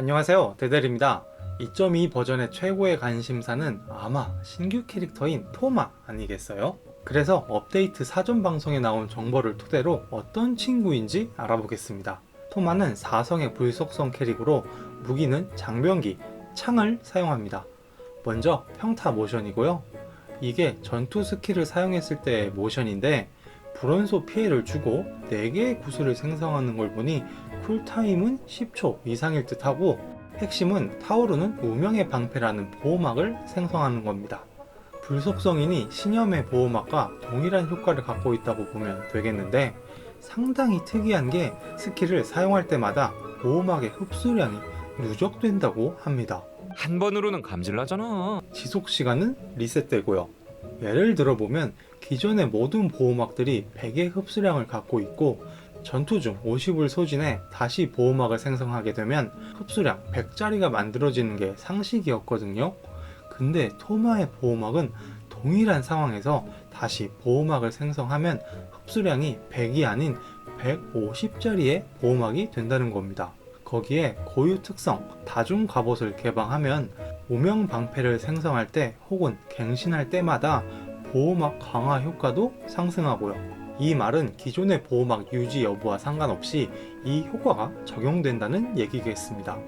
안녕하세요. 데델입니다. 2.2 버전의 최고의 관심사는 아마 신규 캐릭터인 토마 아니겠어요? 그래서 업데이트 사전 방송에 나온 정보를 토대로 어떤 친구인지 알아보겠습니다. 토마는 4성의 불속성 캐릭으로 무기는 장병기, 창을 사용합니다. 먼저 평타 모션이고요. 이게 전투 스킬을 사용했을 때의 모션인데 불원소 피해를 주고 4개의 구슬을 생성하는 걸 보니 쿨타임은 10초 이상일 듯 하고 핵심은 타오르는 우명의 방패라는 보호막을 생성하는 겁니다. 불속성이니 신념의 보호막과 동일한 효과를 갖고 있다고 보면 되겠는데 상당히 특이한 게 스킬을 사용할 때마다 보호막의 흡수량이 누적된다고 합니다. 한 번으로는 감질나잖아. 지속 시간은 리셋되고요. 예를 들어보면 기존의 모든 보호막들이 100의 흡수량을 갖고 있고 전투 중 50을 소진해 다시 보호막을 생성하게 되면 흡수량 100짜리가 만들어지는 게 상식이었거든요. 근데 토마의 보호막은 동일한 상황에서 다시 보호막을 생성하면 흡수량이 100이 아닌 150짜리의 보호막이 된다는 겁니다. 거기에 고유 특성 다중 갑옷을 개방하면 오명 방패를 생성할 때 혹은 갱신할 때마다 보호막 강화 효과도 상승하고요. 이 말은 기존의 보호막 유지 여부와 상관없이 이 효과가 적용된다는 얘기겠습니다.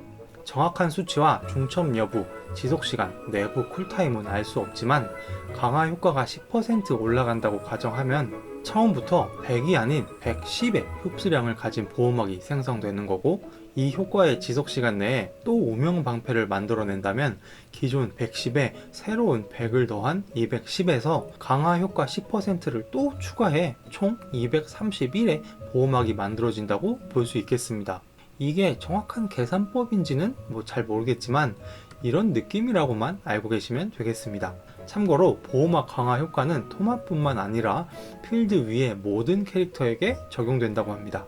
정확한 수치와 중첩 여부, 지속 시간, 내부 쿨타임은 알 수 없지만 강화 효과가 10% 올라간다고 가정하면 처음부터 100이 아닌 110의 흡수량을 가진 보호막이 생성되는 거고 이 효과의 지속 시간 내에 또 우명 방패를 만들어낸다면 기존 110에 새로운 100을 더한 210에서 강화 효과 10%를 또 추가해 총 231의 보호막이 만들어진다고 볼 수 있겠습니다. 이게 정확한 계산법인지는 뭐 잘 모르겠지만 이런 느낌이라고만 알고 계시면 되겠습니다. 참고로 보호막 강화 효과는 토마뿐만 아니라 필드 위의 모든 캐릭터에게 적용된다고 합니다.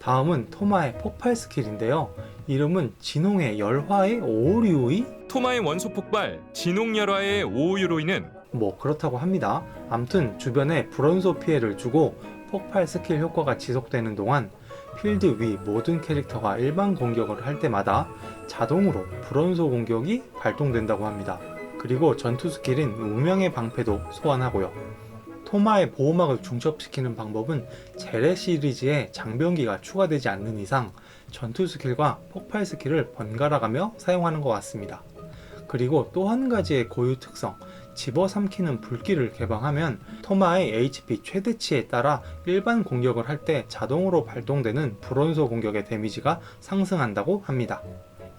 다음은 토마의 폭발 스킬인데요. 이름은 진홍의 열화의 오류의 토마의 원소 폭발, 진홍 열화의 오유로이는 뭐 그렇다고 합니다. 암튼 주변에 불원소 피해를 주고 폭발 스킬 효과가 지속되는 동안 필드 위 모든 캐릭터가 일반 공격을 할 때마다 자동으로 불원소 공격이 발동된다고 합니다. 그리고 전투 스킬인 운명의 방패도 소환하고요. 토마의 보호막을 중첩시키는 방법은 제레 시리즈에 장병기가 추가되지 않는 이상 전투 스킬과 폭발 스킬을 번갈아가며 사용하는 것 같습니다. 그리고 또 한 가지의 고유 특성, 집어삼키는 불길을 개방하면 토마의 HP 최대치에 따라 일반 공격을 할 때 자동으로 발동되는 불원소 공격의 데미지가 상승한다고 합니다.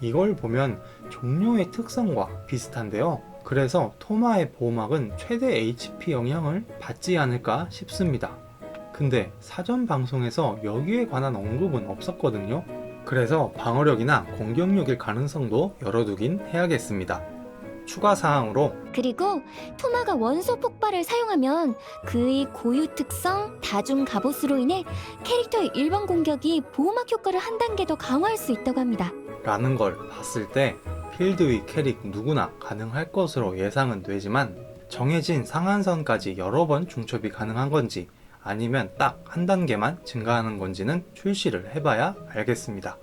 이걸 보면 종료의 특성과 비슷한데요. 그래서 토마의 보호막은 최대 HP 영향을 받지 않을까 싶습니다. 근데 사전 방송에서 여기에 관한 언급은 없었거든요. 그래서 방어력이나 공격력일 가능성도 열어두긴 해야겠습니다. 추가 사항으로 그리고 토마가 원소 폭발을 사용하면 그의 고유 특성 다중 갑옷으로 인해 캐릭터의 일반 공격이 보호막 효과를 한 단계 더 강화할 수 있다고 합니다. 라는 걸 봤을 때 필드 위 캐릭 누구나 가능할 것으로 예상은 되지만 정해진 상한선까지 여러 번 중첩이 가능한 건지 아니면 딱 한 단계만 증가하는 건지는 출시를 해봐야 알겠습니다.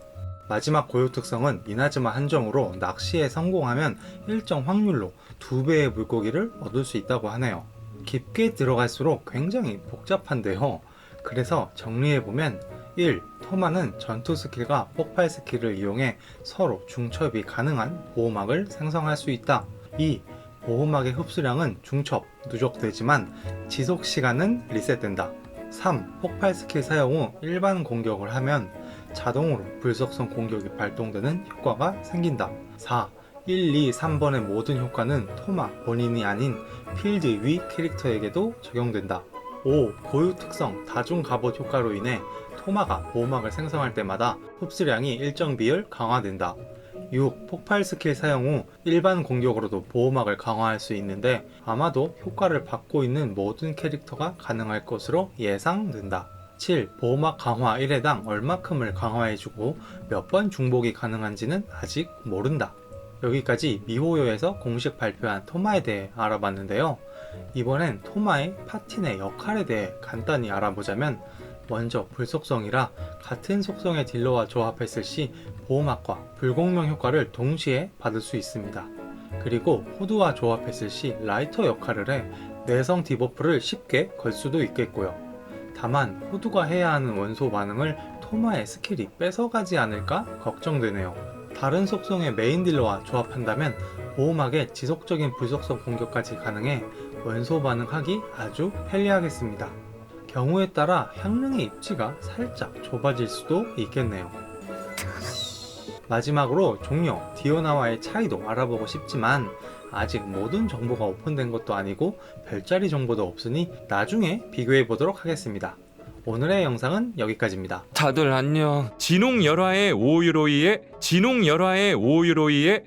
마지막 고유 특성은 미나즈마 한정으로 낚시에 성공하면 일정 확률로 두 배의 물고기를 얻을 수 있다고 하네요. 깊게 들어갈수록 굉장히 복잡한데요. 그래서 정리해보면 1. 토마는 전투 스킬과 폭발 스킬을 이용해 서로 중첩이 가능한 보호막을 생성할 수 있다. 2. 보호막의 흡수량은 중첩, 누적되지만 지속 시간은 리셋된다. 3. 폭발 스킬 사용 후 일반 공격을 하면 자동으로 불속성 공격이 발동되는 효과가 생긴다. 4. 1, 2, 3번의 모든 효과는 토마 본인이 아닌 필드 위 캐릭터에게도 적용된다. 5. 고유 특성 다중 갑옷 효과로 인해 토마가 보호막을 생성할 때마다 흡수량이 일정 비율 강화된다. 6. 폭발 스킬 사용 후 일반 공격으로도 보호막을 강화할 수 있는데 아마도 효과를 받고 있는 모든 캐릭터가 가능할 것으로 예상된다. 7. 보호막 강화 1회당 얼마큼을 강화해주고 몇 번 중복이 가능한지는 아직 모른다. 여기까지 미호요에서 공식 발표한 토마에 대해 알아봤는데요. 이번엔 토마의 파틴의 역할에 대해 간단히 알아보자면 먼저 불속성이라 같은 속성의 딜러와 조합했을 시 보호막과 불공명 효과를 동시에 받을 수 있습니다. 그리고 호두와 조합했을 시 라이터 역할을 해 내성 디버프를 쉽게 걸 수도 있겠고요. 다만 호두가 해야 하는 원소 반응을 토마의 스킬이 뺏어가지 않을까 걱정되네요. 다른 속성의 메인 딜러와 조합한다면 보호막의 지속적인 불속성 공격까지 가능해 원소 반응하기 아주 편리하겠습니다. 경우에 따라 향릉의 입지가 살짝 좁아질 수도 있겠네요. 마지막으로 종료 디오나와의 차이도 알아보고 싶지만 아직 모든 정보가 오픈된 것도 아니고 별자리 정보도 없으니 나중에 비교해 보도록 하겠습니다. 오늘의 영상은 여기까지입니다. 다들 안녕. 진홍 열화의 5유로이에 진홍 열화의 5유로이에